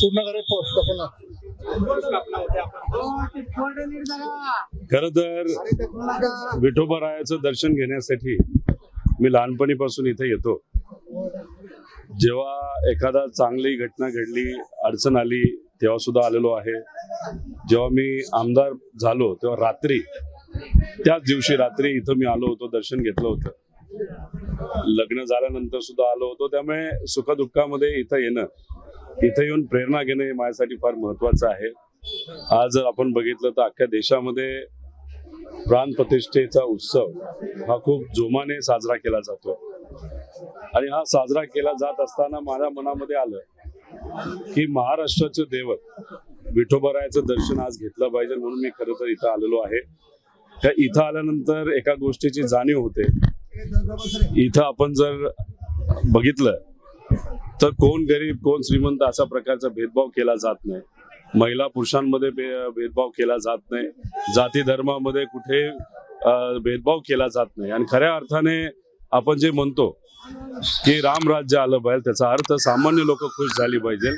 पूर्ण खर तर विठोबरायाचं दर्शन घेण्यासाठी मी लहानपणीपासून इथे येतो. जेव्हा एखादा चांगली घटना घडली अडचण आली तेव्हा सुद्धा आलेलो आहे. जेव्हा मी आमदार झालो तेव्हा रात्री त्याच दिवशी रात्री इथं मी आलो होतो दर्शन घेतलं होतं. लग्न झाल्यानंतर सुद्धा आलो होतो. त्यामुळे सुखदुःखामध्ये इथं येणं इथं येऊन प्रेरणा घेणं हे माझ्यासाठी फार महत्वाचं आहे. आज जर आपण बघितलं तर अख्ख्या देशामध्ये प्राण प्रतिष्ठेचा उत्सव हा खूप जोमाने साजरा केला जातो आणि हा साजरा केला जात असताना माझ्या मनामध्ये आलं की महाराष्ट्राचं दैवत विठोबरायाचं दर्शन आज घेतलं पाहिजे म्हणून मी खरं तर इथं आलेलो आहे. त्या इथं आल्यानंतर एका गोष्टीची जाणीव होते. इथं आपण जर बघितलं तर कोण गरीब कोण श्रीमंत अशा प्रकारचा भेदभाव केला जात नाही. महिला पुरुषांमध्ये भेदभाव केला जात नाही. जाती धर्मामध्ये कुठे भेदभाव केला जात नाही. आणि खऱ्या अर्थाने आपण जे म्हणतो की राम राज्य आलं पाहिजे त्याचा अर्थ सामान्य लोक खुश झाली पाहिजे.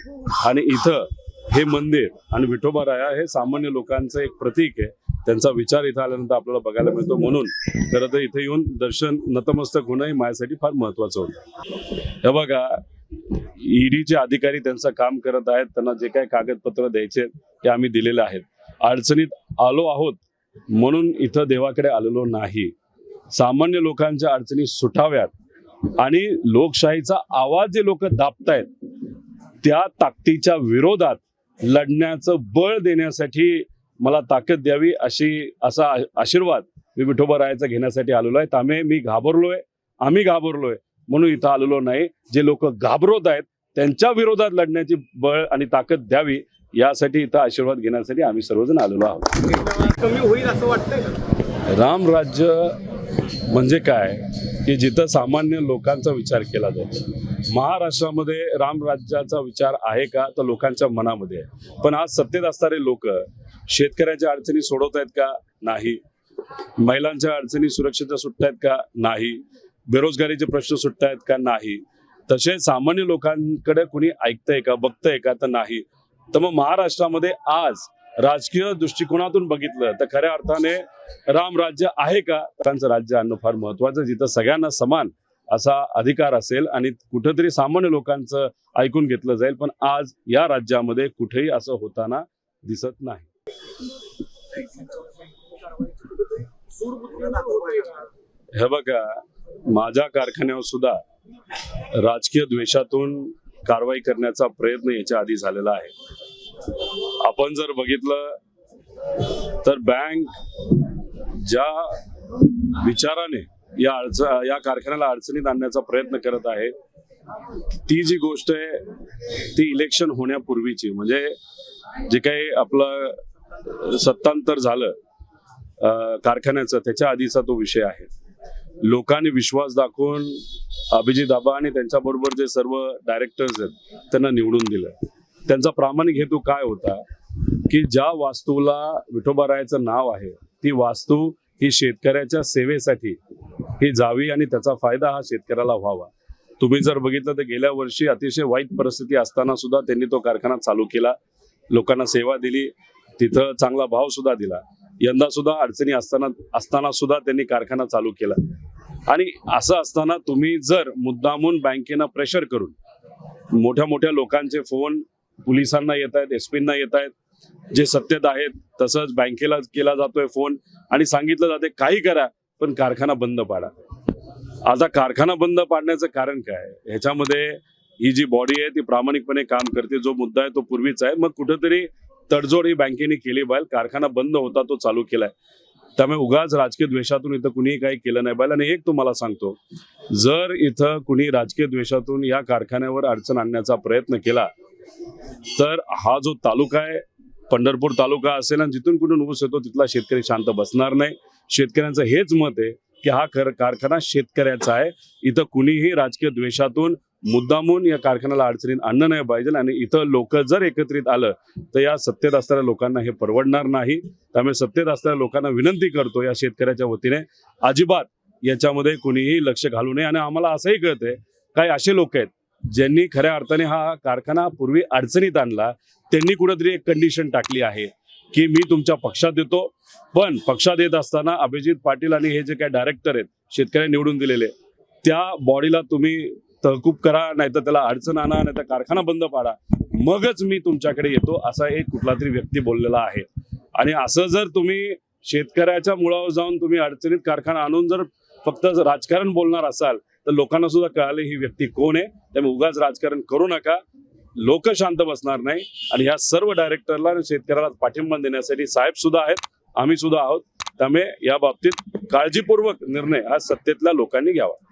आणि इथं हे मंदिर आणि विठोबाराया हे सामान्य लोकांचं एक प्रतीक आहे. त्यांचा विचार इथं आल्यानंतर आपल्याला बघायला मिळतो. म्हणून खरं तर इथे येऊन दर्शन नतमस्तक होणं हे माझ्यासाठी फार महत्वाचं होतं. हे बघा ईडीचे अधिकारी त्यांचं काम करत आहेत. त्यांना जे काही कागदपत्र द्यायचे ते आम्ही दिलेले आहेत. अडचणीत आलो आहोत म्हणून इथं देवाकडे आलेलो नाही. सामान्य लोकांच्या अडचणी सुटाव्यात आणि लोकशाहीचा आवाज जे लोक दाबतायत त्या ताकदीच्या विरोधात लढण्याचं बळ देण्यासाठी मला ताकद द्यावी अशी असा आशीर्वाद मी विठोबरायाचा घेण्यासाठी आलेलो आहे. त्यामुळे मी घाबरलोय आम्ही घाबरलोय म्हणून इथं आलेलो नाही. जे लोक घाबरवत आहेत त्यांच्या विरोधात लढण्याची बळ आणि ताकद द्यावी यासाठी इथं आशीर्वाद घेण्यासाठी आम्ही सर्वजण आलेलो आहोत. कमी होईल असं वाटतंय का? राम राज्य म्हणजे काय? की जिथं सामान्य लोकांचा विचार केला जातो. महाराष्ट्रामध्ये राम राज्याचा विचार आहे का? तर लोकांच्या मनामध्ये आहे. पण आज सत्तेत असणारे लोक शेतकऱ्याच्या अडचणी सोडवत आहेत का? नाही. महिलांच्या अडचणी सुरक्षेच्या सुटत आहेत का? नाही. बेरोजगारीचे प्रश्न सुटत आहेत का? नाही. तसेच सामान्य लोकांकडे कुणी ऐकतंय का? बघतंय का? तर नाही. तर मग महाराष्ट्रामध्ये आज राजकीय दृष्टिकोनातून बघितलं तर खऱ्या अर्थाने राम राज्य आहे का? त्यांचं राज्य आणणं फार महत्वाचं जिथं सगळ्यांना समान असा अधिकार असेल आणि कुठंतरी सामान्य लोकांचं ऐकून घेतलं जाईल पण आज या राज्यामध्ये कुठेही असं होताना दिसत नाही. हे बघा माझ्या कारखान्यावर सुद्धा राजकीय द्वेषातून कारवाई करण्याचा प्रयत्न याच्या आधी झालेला आहे. आपण जर बघितलं तर बँक ज्या विचाराने या अडच या कारखान्याला अडचणीत आणण्याचा प्रयत्न करत आहे ती जी गोष्ट आहे ती इलेक्शन होण्यापूर्वीची. म्हणजे जे काही आपलं सत्तांतर झालं कारखान्याचं त्याच्या आधीचा तो विषय आहे. लोकांनी विश्वास दाखवून अभिजित दाबा आणि त्यांच्याबरोबर जे सर्व डायरेक्टर्स आहेत त्यांना निवडून दिलं. त्यांचा प्रामाणिक हेतू काय होता? की ज्या वास्तूला विठोबारायाचं नाव आहे ती वास्तू ही शेतकऱ्याच्या सेवेसाठी ही जावी आणि त्याचा फायदा हा शेतकऱ्याला व्हावा. तुम्ही जर बघितलं तर गेल्या वर्षी अतिशय वाईट परिस्थिती असताना सुद्धा त्यांनी तो कारखाना चालू केला. लोकांना सेवा दिली. तिथं चांगला भाव सुद्धा दिला. यंदा सुद्धा अडचणी असताना असताना सुद्धा त्यांनी कारखाना चालू केला. आणि असं असताना तुम्ही जर मुद्दामून बँकेनं प्रेशर करून मोठ्या मोठ्या लोकांचे फोन पोलिसांना येत आहेत एसपींना येत आहेत जे सत्तेत आहेत तसंच बँकेला केला जातोय फोन आणि सांगितलं जाते काही करा पण कारखाना बंद पाडा. आता कारखाना बंद पाडण्याचं कारण काय? ह्याच्यामध्ये ही जी बॉडी आहे ती प्रामाणिकपणे काम करते. जो मुद्दा आहे तो पूर्वीचा आहे. मग कुठंतरी तडजोड ही बँकेने केली बाईल कारखाना बंद होता तो चालू केलाय. त्यामुळे उगाच राजकीय द्वेषातून इथं कुणीही काही केलं नाही. पाहिजे आणि एक तुम्हाला सांगतो जर इथं कुणी राजकीय द्वेषातून या कारखान्यावर अडचण आणण्याचा प्रयत्न केला तर हा जो तालुका आहे पंढरपूर तालुका असेल आणि जिथून कुठून ऊस येतो तिथला शेतकरी शांत बसणार नाही. शेतकऱ्यांचं हेच मत आहे की हा खर कारखाना शेतकऱ्याचा आहे. इथं कुणीही राजकीय द्वेषातून मुद्दामून या कारखान्याला अडचणीत आणणं नाही पाहिजे आणि इथं लोक जर एकत्रित आलं तर या सत्तेत असणाऱ्या लोकांना हे परवडणार नाही. त्यामुळे सत्तेत असणाऱ्या लोकांना विनंती करतो या शेतकऱ्याच्या वतीने अजिबात याच्यामध्ये कुणीही लक्ष घालू नये आणि आम्हाला असंही कळतंय काही असे लोक आहेत ज्यांनी खऱ्या अर्थाने हा कारखाना पूर्वी अडचणीत आणला त्यांनी कुठेतरी एक कंडिशन टाकली आहे की मी तुमच्या पक्षात येतो. पण पक्षात येत असताना अभिजित पाटील आणि हे जे काही डायरेक्टर आहेत शेतकऱ्यांनी निवडून दिलेले त्या बॉडीला तुम्ही तहकूब करा नाहीतर त्याला अडचण आणा नाहीतर कारखाना बंद पाडा. मगच मी तुमच्याकडे येतो असा एक कुठला तरी व्यक्ती बोललेला आहे. आणि असं जर तुम्ही शेतकऱ्याच्या मुळावर जाऊन तुम्ही अडचणीत कारखाना आणून जर फक्त राजकारण बोलणार असाल तर लोकांना सुद्धा कळाले ही व्यक्ती कोण आहे. त्यामुळे उगाच राजकारण करू नका. लोक शांत बसणार नाही. आणि ह्या सर्व डायरेक्टरला आणि शेतकऱ्याला पाठिंबा देण्यासाठी साहेब सुद्धा आहेत. आम्ही सुद्धा आहोत. त्यामुळे या बाबतीत काळजीपूर्वक निर्णय हा सत्तेतल्या लोकांनी घ्यावा.